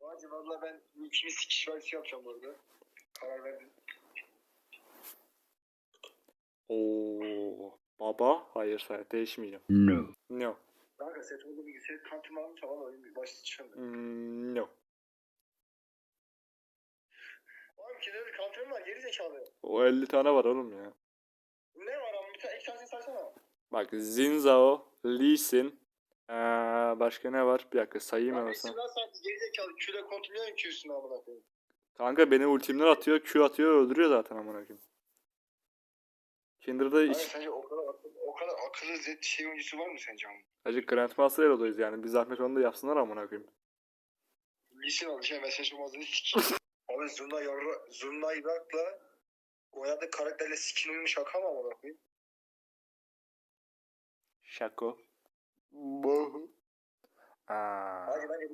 Hacı valla ben ülkemi sikiş valisi yapacağım bu arada. Karar verdim. Oo, baba hayır sen değişmeyeceğim. No. No. Kanka set oldu bilgisayar kantimi almış ama oyun bir başta çıkamıyor. Hmm, no. Oğlum kimde bir kantimim var geri zekalı. O 50 tane var oğlum ya. Ne var ama bir tane iki tanesini saysana. Bak Zinzao, Lee Sin, ee, başka ne var? Bir dakika sayayım hemen sana. lan sen geri zekalı Q'da kontinüyor Q'sunu amına koyayım. Kanka beni ultimden atıyor, Q atıyor, öldürüyor zaten amına koyayım. Kinder'da Hayır hiç sence o kadar o kadar akıllı Z şey oyuncusu var mı sence ama? acık Grandmaster Hero'dayız yani. Bir zahmet onu da yapsınlar amına koyayım. Lisin almış ya mesaj olmazını sikeyim. Abi Zurna Yarra, Zurna Irak'la oynadığı karakterle skin uyumu şaka mı amına koyayım? Şako. Aa. Hadi bence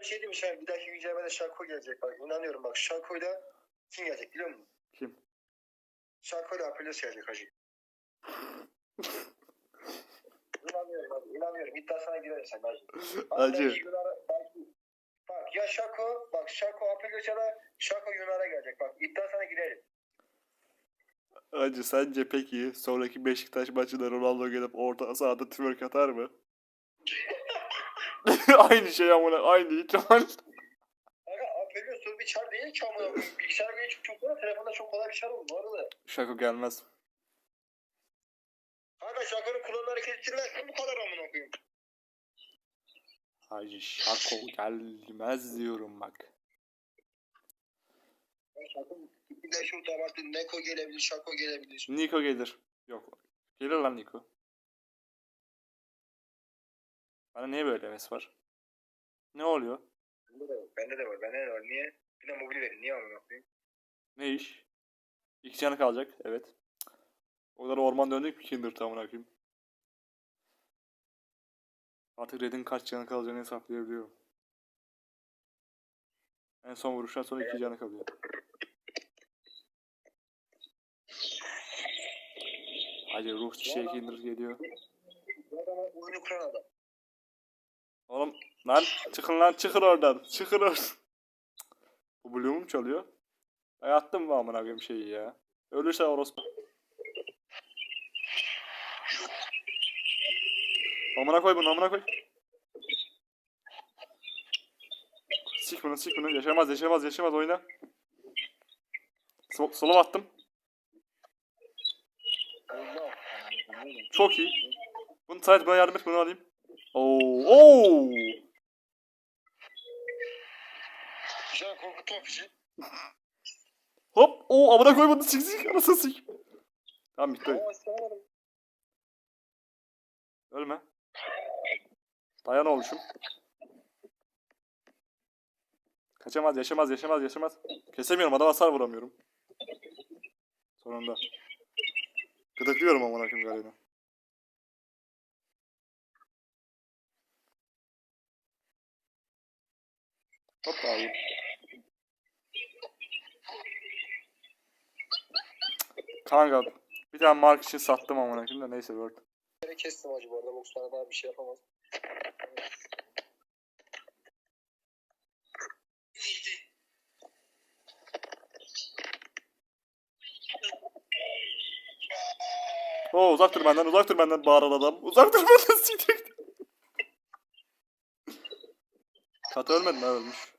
bir şey demiş yani bir dahaki güncellemede Şako gelecek bak inanıyorum bak Şako'yla kim gelecek biliyor musun? Kim? Şako'yla Apelios gelecek hacı. inanıyorum hadi inanıyorum iddiasına girerim sen hacı. Bak, Hacı. Bak ya Şako bak Şako Apelios ya da Şako Yunan'a gelecek bak iddiasına girerim. Hacı sence peki sonraki Beşiktaş maçında Ronaldo gelip orta sahada twerk atar mı? aynı şey amına aynı Apelios soru bir çar değil ki amına. Bilgisayar bile çok çok kolay telefonda çok kolay bir çar oldu bu arada. Şako gelmez. Kanka Şako'nun kullanılan hareket bu kadar amına koyayım. Hacı Şako gelmez diyorum bak. Bir de şu damartı Neko gelebilir, Şako gelebilir. Niko gelir. Yok. Gelir lan Niko. Bana niye böyle heves var? Ne oluyor? Bende de var, bende de var, bende de var. Niye? Bir de mobil verin, niye koyayım? Ne iş? İki canı kalacak. Evet. O kadar orman döndük mü Kinder tamına koyayım. Artık Red'in kaç canı kalacağını hesaplayabiliyorum. En son vuruştan sonra iki canı kalıyor. Hadi ruh çiçeği Kinder geliyor. Oyunu kuran adam. Oğlum lan çıkın lan çıkın oradan. Çıkın oradan. Bu Bloom mu çalıyor? Ben attım mı amına koyayım şeyi ya. Ölürse orospu. Amına koy bunu amına koy. Sik bunu sik bunu. Yaşamaz yaşamaz yaşamaz oyna. Sol, sola attım. Çok iyi. Bunu sadece buna yardım et bunu alayım. Oo. Oo. Güzel korkutma bizi. Hop. Oo amına koy bunu sik sik. Anasını sik. Tamam bitti. Ölme. Dayan oluşum. Kaçamaz, yaşamaz, yaşamaz, yaşamaz. Kesemiyorum, adam hasar vuramıyorum. Sonunda. Gıdıklıyorum amına koyayım galiba. Hop abi. Kanka bir tane mark için sattım amına koyayım da neyse word. Kestim acı bu arada. Bokslara daha bir şey yapamaz. Oo uzak dur benden, uzak dur benden bağıran adam. Uzak dur benden siktir. Katı ölmedi mi? Ölmüş.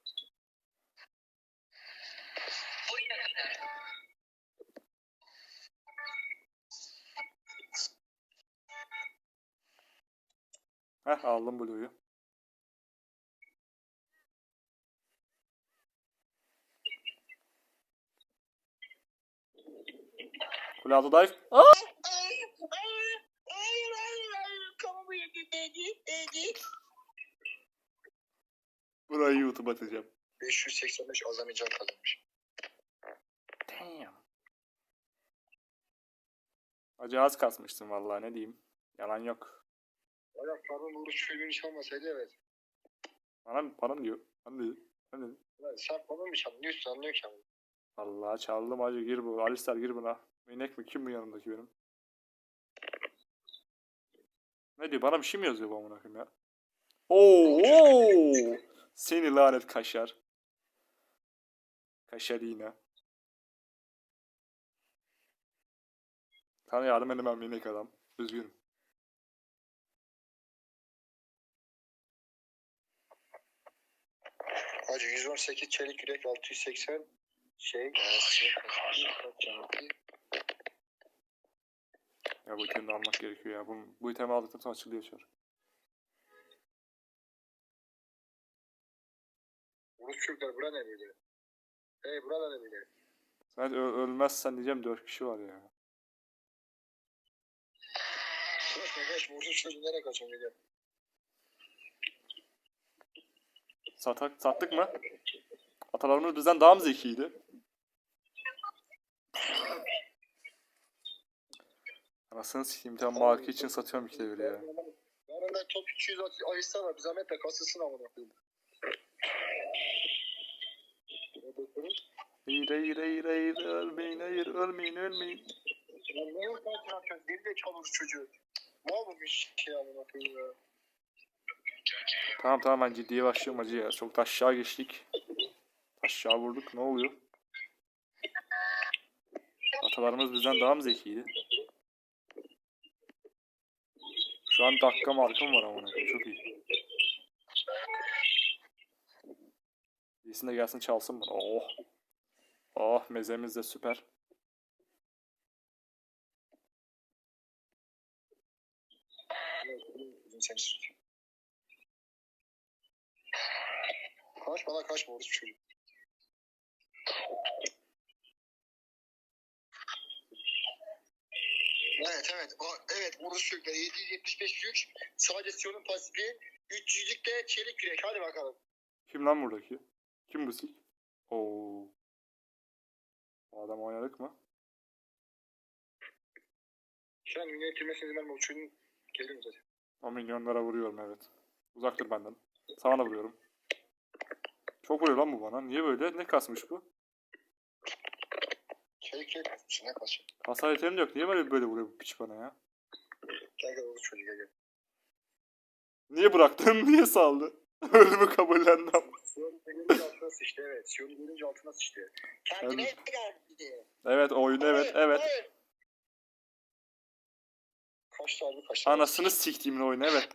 Heh aldım Blue'yu. Kule altı dive. Aa! Burayı YouTube atacağım. 585 azami can kazanmış. Damn. Acı az kasmışsın vallahi ne diyeyim. Yalan yok. Valla pardon vuruş filmini çalmasaydı evet. Bana, bana diyor. Ben dedim. Ben dedim. Ulan sen falan mı çaldın? Niye anlıyor ki ama? Vallahi çaldım acı gir bu. Alistar gir buna. İnek mi? Kim bu yanımdaki benim? Ne diyor? Bana bir şey mi yazıyor bu amına koyayım ya? Oo, oo. Seni lanet kaşar. Kaşar yine. Sana yardım edemem minik adam. Üzgünüm. Hacı 118 çelik yürek 680 şey. Ya bu itemi almak gerekiyor ya. Bu, bu itemi aldıktan sonra açılıyor çar. Rus Türkler bura ne böyle? Hey burada ne böyle? Sen ö- ölmezsen diyeceğim 4 kişi var ya. Kaçma kaçma Rus çocuğu nereye kaçıyorsun gel. Satak, sattık mı? Atalarımız bizden daha mı zekiydi? Anasını sikeyim bir tane marka için satıyorum işte bir ya. Yarın ben top 200 at- ayırsana bir zahmet de kasılsın amına koyayım. Hayır hayır hayır hayır ölmeyin hayır ölmeyin ölmeyin. Ya ne yok lan traktör? Deli de çalır çocuğu. Mal bu bir şey amına koyayım ya. Tamam tamam ben ciddiye başlıyorum acı ya. Çok da aşağı geçtik. Aşağı vurduk ne oluyor? Atalarımız bizden daha mı zekiydi? Şu an dakika markam var koyayım, çok iyi. Birisi de gelsin çalsın bana. Oh. Oh mezemiz de süper. Kaçma lan kaçma orası çocuk. Evet evet. O, evet Urus Çocuklar 775 güç. Sadece Sion'un pasifi. 300'lük de çelik yürek. Hadi bakalım. Kim lan buradaki? Kim bu sik? Oo. Adam oynadık mı? Şu an yönetilmesine ben uçuyun gelirim zaten. O milyonlara vuruyorum evet. Uzaktır benden. Sana da vuruyorum. Çok vuruyor lan bu bana. Niye böyle? Ne kasmış bu? Çelik yürek kasmışsın ne kaçın. Hasar yeterim de yok. Niye böyle böyle vuruyor bu piç bana ya? Gel gel Urus çocuğu gel. Niye bıraktın? Niye saldı? Ölümü kabullendi ama. Sion'u görünce altına sıçtı evet. Sion'u görünce altına sıçtı. Kendine Evet. geldi. Evet oyun evet evet. Hayır. Kaçtı abi kaçtı. Anasını siktiğimin oyunu evet.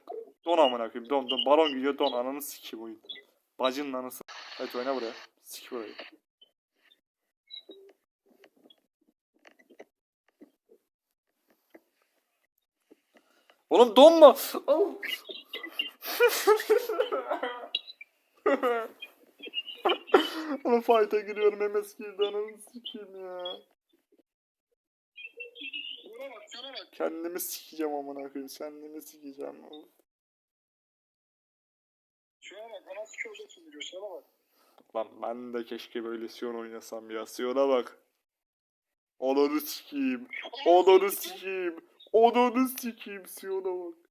Don amına koyayım don don. Balon gidiyor don ananı sikeyim oyun. Bacının anası. Evet oyna buraya. Sik burayı. Oğlum donma. Oğlum fight'a giriyorum MS girdi ananı sikeyim ya. Kendimi sikeceğim amına koyayım. Kendimi sikeceğim. Şuna bak. Ana sıkı olacaksın diyor. Şuna bak. Lan ben de keşke böyle Sion oynasam ya. Sion'a bak. Onanı sikeyim. Onanı sikeyim. Onanı sikeyim Sion'a bak.